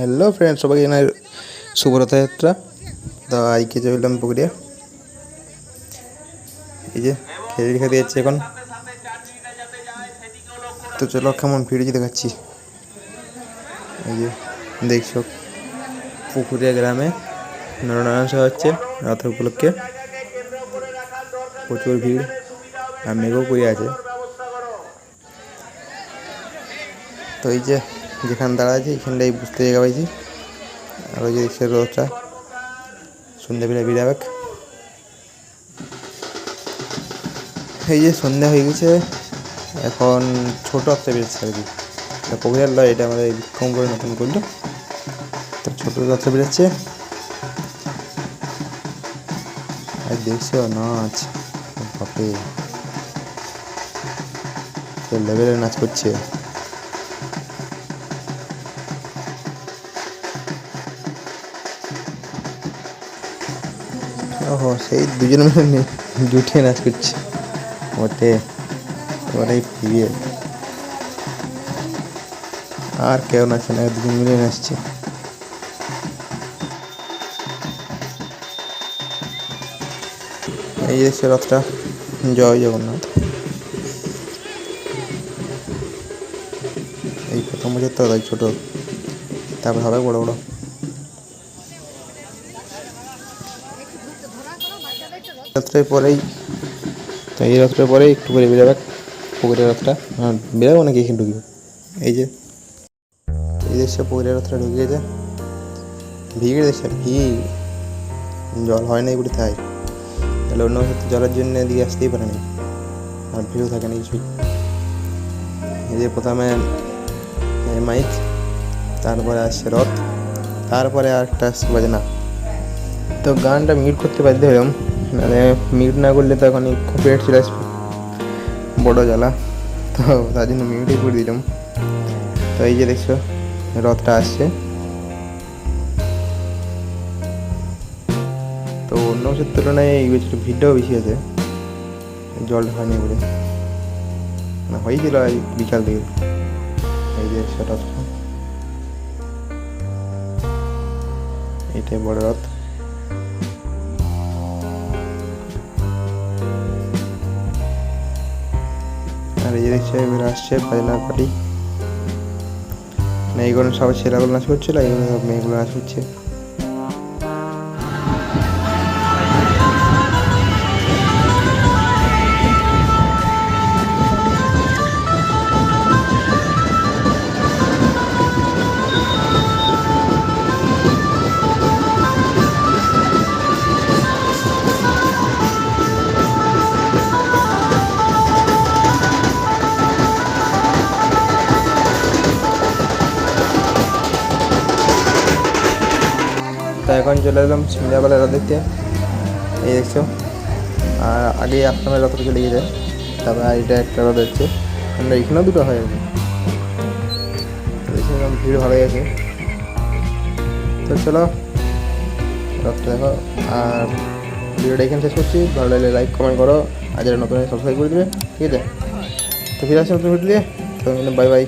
Hello friend সবাইকে জানাই শুভ রথযাত্রা তো আজকে চললাম পুকুরিয়া। এই যে খেলে খেতে যাচ্ছে এখন। তো চলো, কেমন ভিডিও দেখাচ্ছি। এই যে, দেখছ, পুকুরিয়া গ্রামে নরনারায়ণ সভা হচ্ছে রথ উপলক্ষে। প্রচুর ভিড়, আর মেঘও করে আছে। তো এই যে যেখানে দাঁড়া এখানটাই বুঝতে জায়গা পাইছি। আর ওই যে দেখছে রোদটা সন্ধ্যাবেলা বেরাবেক এই যে সন্ধ্যা হয়ে গেছে। এখন ছোট একটা বেরোচ্ছে আর কি। কবিরার লয়, এটা আমাদের বিক্রম করে নতুন করল। তো ছোট রাস্তা বেরোচ্ছে আর দেখছ নাচ। বাপরে। লেভেলের নাচ করছে। ওহো, সেই দুজন মিলে জুটিয়ে নাচ করছে। ওটে ওরাই ফিরিয়ে আর কেউ নাচে না, দুজন মিলে নাচছে। এই যে সে রথটা, জয় জগন্নাথ। এই প্রথম বছর তো তাই ছোট। তারপর হবে বড় বড়। রাত্রের পরেই তো এই রাত্রের পরেই একটু করে বেরোবে। পুকুরের রাতটা। হ্যাঁ বেরোবো নাকি এখানে ঢুকবে? এই যে, এই দেশে পুকুরের রাতটা ঢুকে গেছে। ভিড় দেশে ভিড়। জল হয় না এগুলি তাই। তাহলে অন্য ক্ষেত্রে জলের জন্য এদিকে আসতেই পারে না। আর ভিড়ও থাকে না কিছুই। এই যে প্রথমে মাইক, তারপরে আসছে রথ, তারপরে আর একটা আসছে বাজনা। তো গানটা মিউট করতে বাধ্য হলাম মানে মিউট না করলে তো এখন কপিরাইট চলে আসবে। বড়ো জ্বালা। তো তার জন্য মিউটই করে দিলাম। তো এই যে দেখছ, রথটা আসছে। তো অন্য বছর তুলনায় এই বছর ভিড়টাও বেশি আছে। জলটা হয়নি বলে না, হয়েছিল বিকাল দিকে এই যে সেটা এইটাই বড় রথ। আর এই দেখছি এবার আসছে বাজনার পার্টি না এইগুলো সবাই ছেলেগুলো নাচ করছিল এইগুলো সব মেয়েগুলো নাচ করছে। তো এখন চলে এলাম সন্ধ্যাবেলা রথ দেখতে। এই দেখছ? আর আগে আসামের রথটা চলে গেছে তারপর এটা একটা রথ হচ্ছে আমরা এখানেও দুটো হয় আর কি ভিড় ভালো গেছে তো চলো রথটা দেখো। আর ভিডিওটা এখানে শেষ করছি। ভালো লাগলে লাইক কমেন্ট করো। আর যারা নতুন সাবস্ক্রাইব করে দেবে। ঠিক আছে? তো ফিরে আসছি নতুন ভিডিও দিয়ে তো বাই বাই